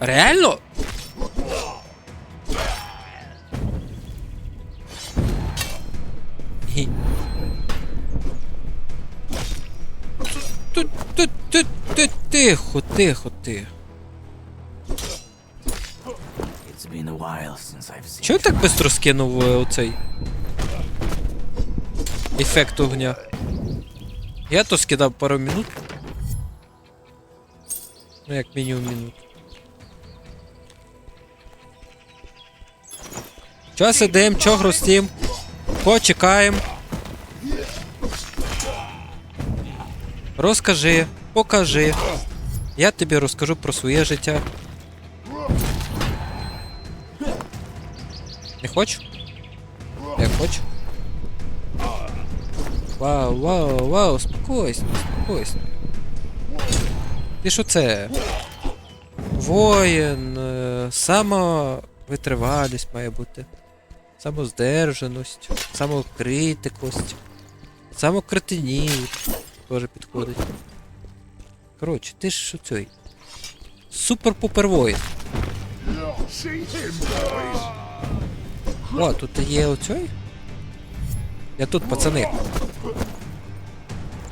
Реально? Тут, тут, тут, тут, тихо, тихо, тихо. It's been a while since I've seen Чого так швидко скинув е, оцей? Ефект огня. Я то скидав пару минут. Ну, як мінімум минут. Чо сидим, чо грустім? Почекаємо. Розкажи, покажи. Я тобі розкажу про своє життя. Не хочу? Я хочу. Вау, вау, вау, спокойся, спокойся. Ти що це? Воїн, е, самовитривалість має бути. Самоздержаність, самокритикость, самокретинів теж підходить. Коротше, ти ж цей. Супер-пупер воїн. See him, boys. О, тут є оцей? Я тут, пацани.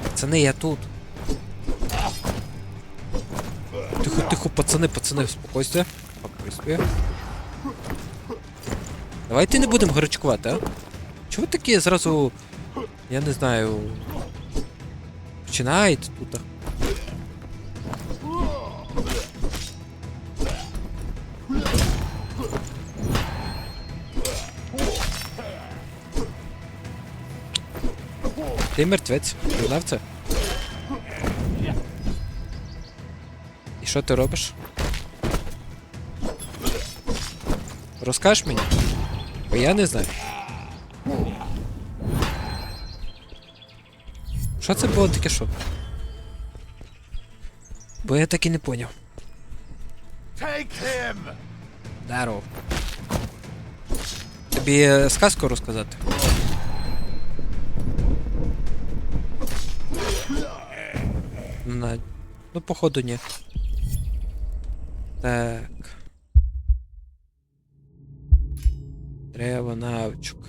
Пацани, я тут. Тихо, тихо, пацани, пацани, успокойся. Спокойствие. Давайте не будемо гарячкувати, а? Чого такі зразу. Я не знаю. Починаєте тут? Ти мертвець, знав це? Що ти робиш? Розкажеш мені? Бо я не знаю. Що це було таке що? Бо я так і не поняв. Him. Тобі е, сказку розказати? На... Ну, походу, ні. Так. Треба навчук.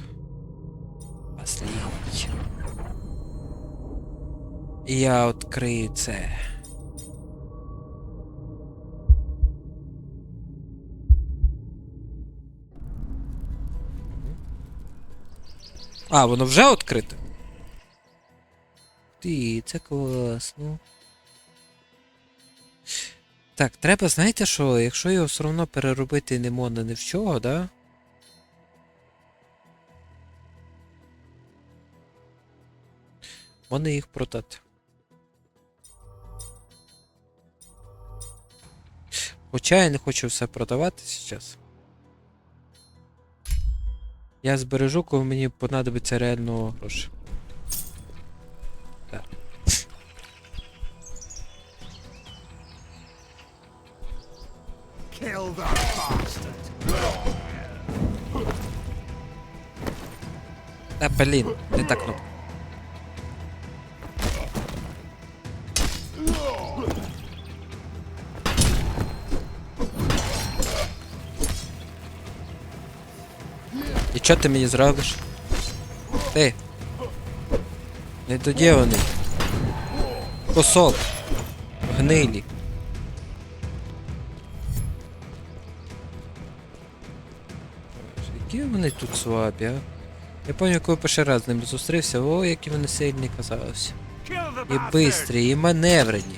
Послідній. І я відкрию це. А, воно вже відкрите? Ти, це класно. Так, треба, знаєте що, якщо його все одно переробити не можна ні в чого, да? Можна їх продати. Хоча я не хочу все продавати зараз. Я збережу, коли мені понадобиться реально гроші. Та блін, не та кнопка. І що ти мені зробиш? Ти. Недоділений. Косок. Гнилі. Які вони тут слабі, а? Я пам'ятаю, коли перший раз з ними зустрівся, о, які вони сильні казалися. І бистрі, і маневрені.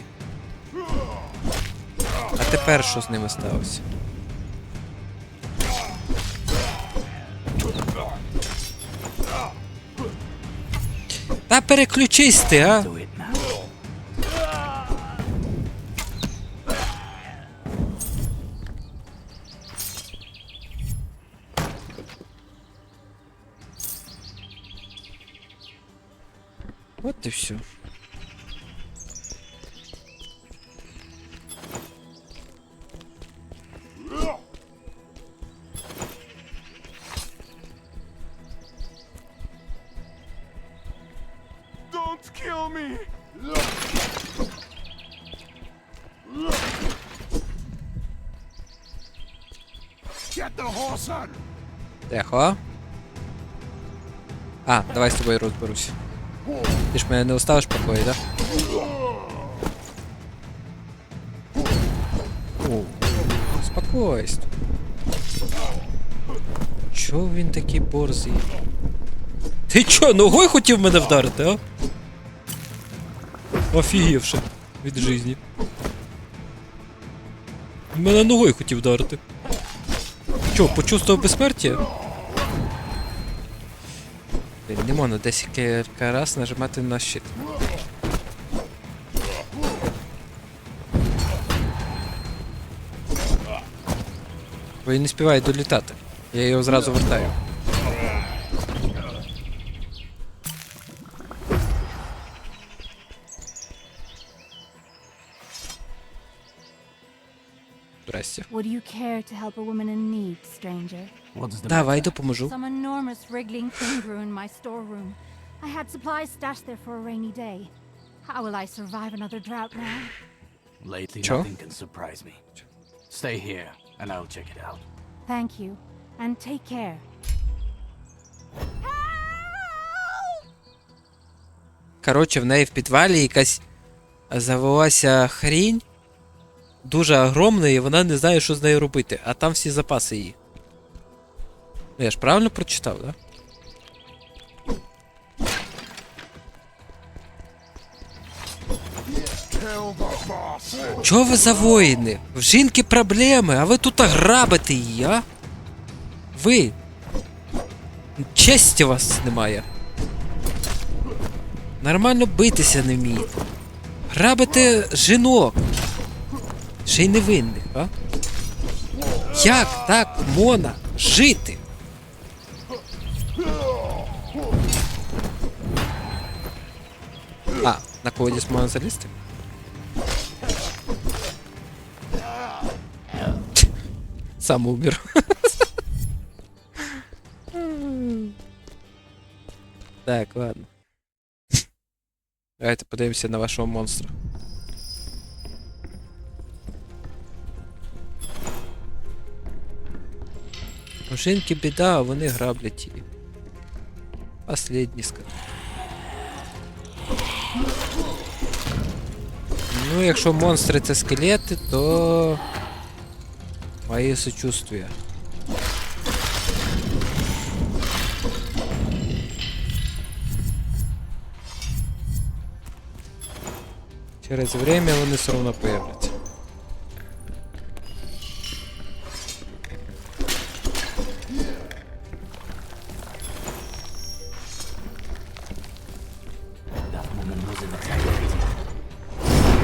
А тепер що з ними сталося? Та переключись ти, а? Вот и все. Don't kill me! Get the horse on! Тихо. А, давай с тобой розберусь. Ти ж мене не оставиш покої, так? О, Спокойствие. Чого він такий борзий? Ти чо, ногою хотів мене вдарити, а? Офігівши від житті. Мене ногою хотів вдарити. Чо, почувствував безсмертя? Не можна десь кілька раз нажимати на щит. Бо він не співає долітати. Я його зразу вертаю. nothing can surprise me. Stay here, and I'll check it out. Thank you, and take care. Коротше, в неї в підвалі якась завелася хрінь. Дуже огромна, і вона не знає, що з нею робити, а там всі запаси її. Ну я ж правильно прочитав, да? Чого ви за воїни? В жінки проблеми, а ви тут грабите її, а? Ви. Честі вас немає. Нормально битися не вмієте. Грабите жінок. Ще й невинних, а? Як так можна жити? А, на колодязь можна залізти? Сам умер. Так, ладно. Давайте подивимося на вашого монстра. Жінки біда, а вони граблять її. Последній сказ. Ну, якщо монстри це скелети, то. Мои сочувствия. Через время вони все равно появляться.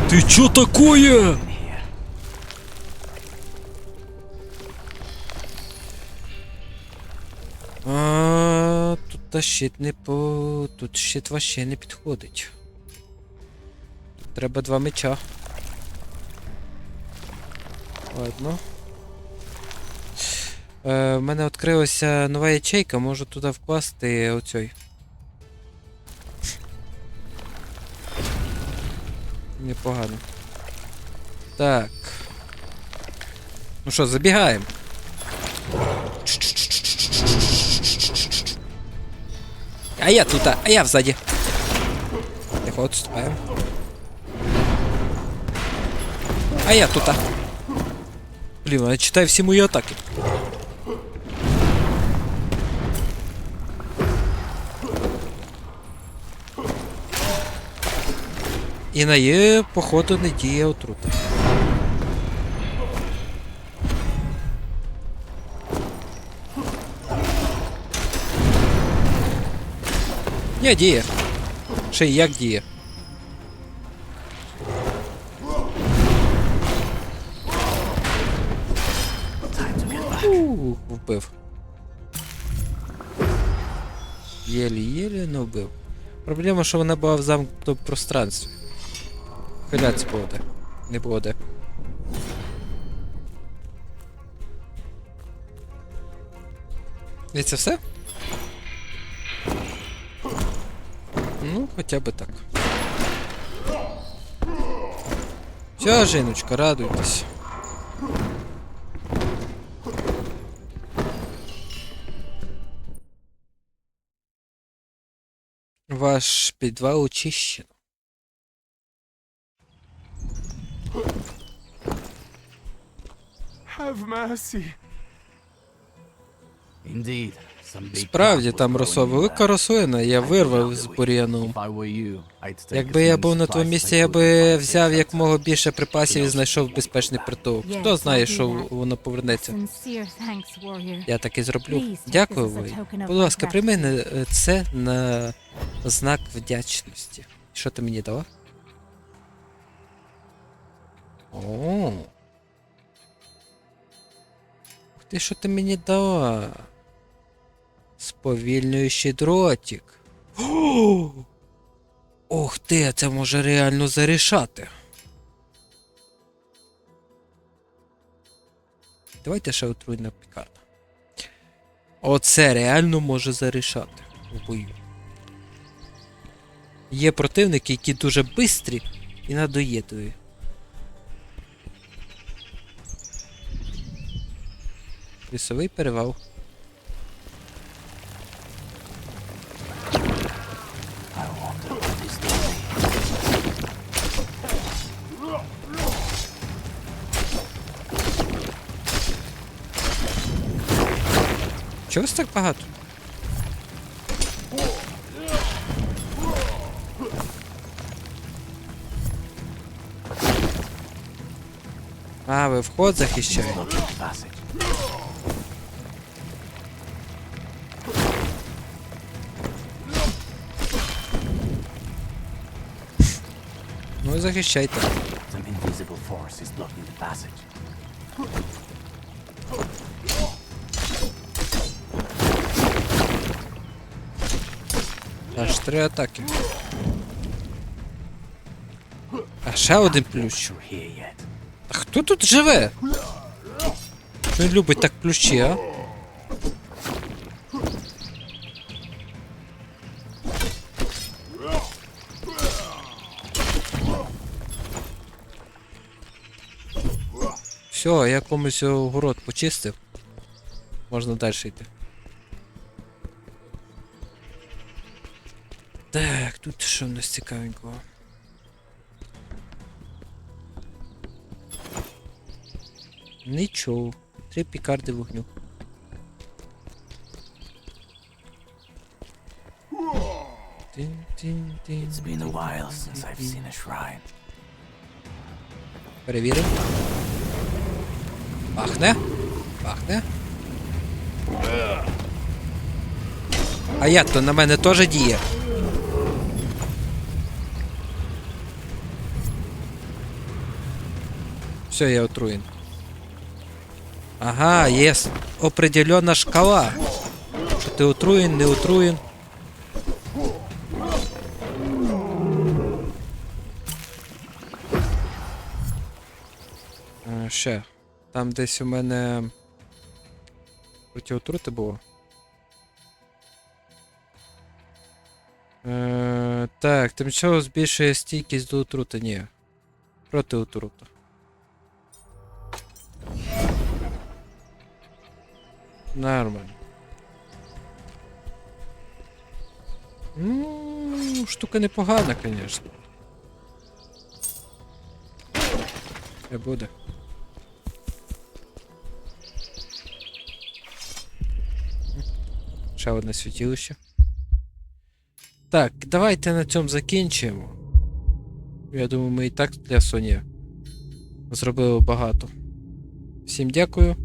Ты чё такое? А, тут та щит не по. Тут щит вообще не підходить. Треба два меча. Ладно. Е, в мене відкрилася нова ячейка, можу туди вкласти оцей. Непогано. Так. Ну що, забігаємо. А я тут, а я сзади. Тихо, отступаем. А я тут. Блин, я читаю все мои атаки. І на є, походу, не діє отрута. Ні, діє. Ще як діє. Ух, вбив. Єлі-єлі, но вбив. Проблема, що вона була в замкнутому пространстві. Хиляться було де. Не буде? І це все? Ну, хоча б так. Все, жіночка, радуйтесь. Ваш підвал очищено. Have mercy. Indeed, Справді, там росла велика рослина, я вирвав з as Якби я був на твоєму місці, я би взяв як мого більше припасів і знайшов безпечний притулок. Хто знає, що воно повернеться. Sincere thanks, warrior. Я так і зроблю. Дякую, this ви. Будь ласка, my прийми це на знак вдячності. Що ти мені дала? О. Ти, що ти мені дала? Сповільнюючий дротик. О! Ох ти, це може реально зарішати. Давайте ще отруйна пікарда. Оце реально може зарішати в бою. Є противники, які дуже бистрі і надоєдливі. Лісовий перевал. Чого вас так багато? А, ви вход захищаєте. Захищайте. Аж три атаки. А ще один плющ. А хто тут живе? Він любить так плющі, а? Все, я комусь огород почистив. Можна далі йти. Так, тут що в нас цікавенького? Нічого. Три пікарди вогню. It's been a while since I've seen a shrine. Перевіримо. Пахне. Пахне. А як то на мене теж діє? Все, я отруєн. Ага, є определена шкала. Що ти отруєн, не отруєн. Е, Ще. Там десь у мене. Проти отрути було. Е, так, тимчасово збільшує стійкість до отрути. Ні. Проти отрути. Нормально. Ну, штука непогана, звісно. Не буде. Ще одне світілище. Так, давайте на цьому закінчимо. Я думаю, ми і так для Соні зробили багато. Всім дякую.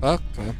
Пока.